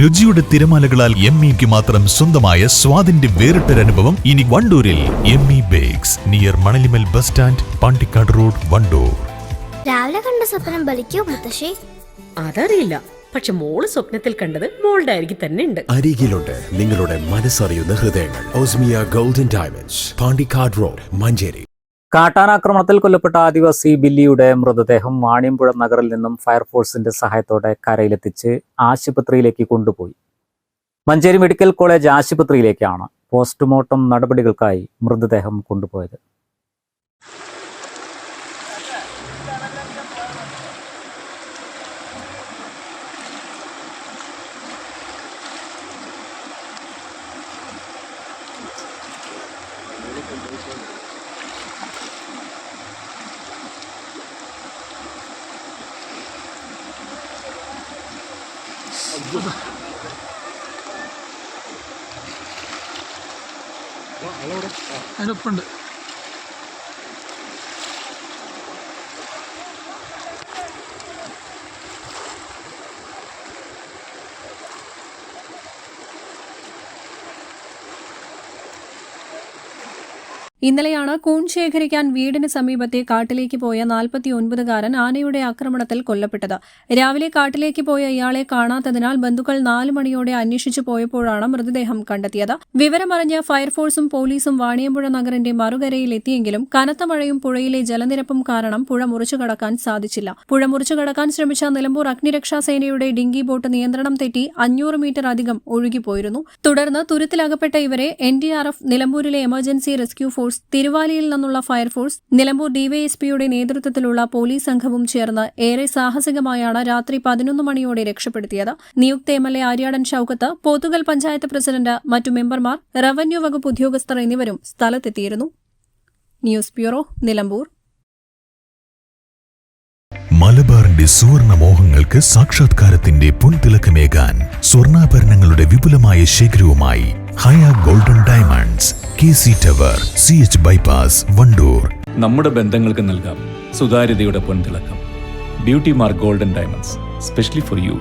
രുചിയുടെ തിരമാലകളാൽ എം ഇക്ക് മാത്രം സ്വന്തമായ സ്വാദിന്റെ വേറിട്ടൊരനുഭവം ഇനി വണ്ടൂരിൽ M E bakes near Manalimal bus stand Pandikkad road Wandoor. രാവിലെ കണ്ട സ്വപ്നം ബലിക്കോ മുത്തശ്ശി? അതറിയില്ല. പക്ഷെ മോൾ സ്വപ്നത്തിൽ കണ്ടത് മോളുടെ അരികിൽ തന്നെ ഉണ്ട്. അരികിലുണ്ട് നിങ്ങളുടെ മനസ്സറിയുന്ന ഹൃദയങ്ങൾ. Osmiya golden diamonds Pandikkad road Manjeri. കാട്ടാനാക്രമണത്തിൽ കൊല്ലപ്പെട്ട ആദിവാസി ബില്ലിയുടെ മൃതദേഹം വാണിയമ്പുഴ നഗറിൽ നിന്നും ഫയർഫോഴ്സിന്റെ സഹായത്തോടെ കരയിലെത്തിച്ച് ആശുപത്രിയിലേക്ക് കൊണ്ടുപോയി. മഞ്ചേരി മെഡിക്കൽ കോളേജ് ആശുപത്രിയിലേക്കാണ് പോസ്റ്റ്മോർട്ടം നടപടികൾക്കായി മൃതദേഹം കൊണ്ടുപോയത്. അതിനൊപ്പുണ്ട് ഇന്നലെയാണ് കൂൺ ശേഖരിക്കാൻ വീടിന് സമീപത്തെ കാട്ടിലേക്ക് പോയ നാൽപ്പത്തി ഒൻപതുകാരൻ ആനയുടെ ആക്രമണത്തിൽ കൊല്ലപ്പെട്ടത്. രാവിലെ കാട്ടിലേക്ക് പോയ ഇയാളെ കാണാത്തതിനാൽ ബന്ധുക്കൾ നാല് മണിയോടെ അന്വേഷിച്ചു പോയപ്പോഴാണ് മൃതദേഹം കണ്ടെത്തിയത്. വിവരമറിഞ്ഞ ഫയർഫോഴ്സും പോലീസും വാണിയമ്പുഴ നഗറിന്റെ മറുകരയിലെത്തിയെങ്കിലും കനത്ത മഴയും പുഴയിലെ ജലനിരപ്പും കാരണം പുഴ മുറിച്ചുകടക്കാൻ സാധിച്ചില്ല. പുഴ മുറിച്ചുകടക്കാൻ ശ്രമിച്ച നിലമ്പൂർ അഗ്നിരക്ഷാ സേനയുടെ ഡിങ്കി ബോട്ട് നിയന്ത്രണം തെറ്റി അഞ്ഞൂറ് മീറ്റർ അധികം ഒഴുകിപ്പോയിരുന്നു. തുടർന്ന് തുരുത്തിലകപ്പെട്ട ഇവരെ എൻ ഡി ആർ എഫ് നിലമ്പൂരിലെ എമർജൻസി റെസ്ക്യൂ ഫോഴ്സ് തിരുവാലിയിൽ നിന്നുള്ള ഫയർഫോഴ്സ് നിലമ്പൂർ ഡിവൈഎസ്പിയുടെ നേതൃത്വത്തിലുള്ള പോലീസ് സംഘവും ചേർന്ന് ഏറെ സാഹസികമായാണ് രാത്രി പതിനൊന്ന് മണിയോടെ രക്ഷപ്പെടുത്തിയത്. നിയുക്ത M L A Aryadan Shoukath Pothukal panchayat president മറ്റു മെമ്പർമാർ റവന്യൂ വകുപ്പ് ഉദ്യോഗസ്ഥർ എന്നിവരും സ്ഥലത്തെത്തിയിരുന്നു. News bureau Nilambur. മലബാറിന്റെ സുവർണ മോഹങ്ങൾക്ക് സാക്ഷാത്കാരത്തിന്റെ പൊൻതിളക്കമേകാൻ സ്വർണാഭരണങ്ങളുടെ വിപുലമായ ശേഖരവുമായി Haya golden diamonds K C tower C H bypass Wandoor. നമ്മുടെ ബന്ധങ്ങൾക്ക് നൽകാം സുതാര്യതയുടെ പൊൻതിളക്കം. Beauty mark golden diamonds specially for you.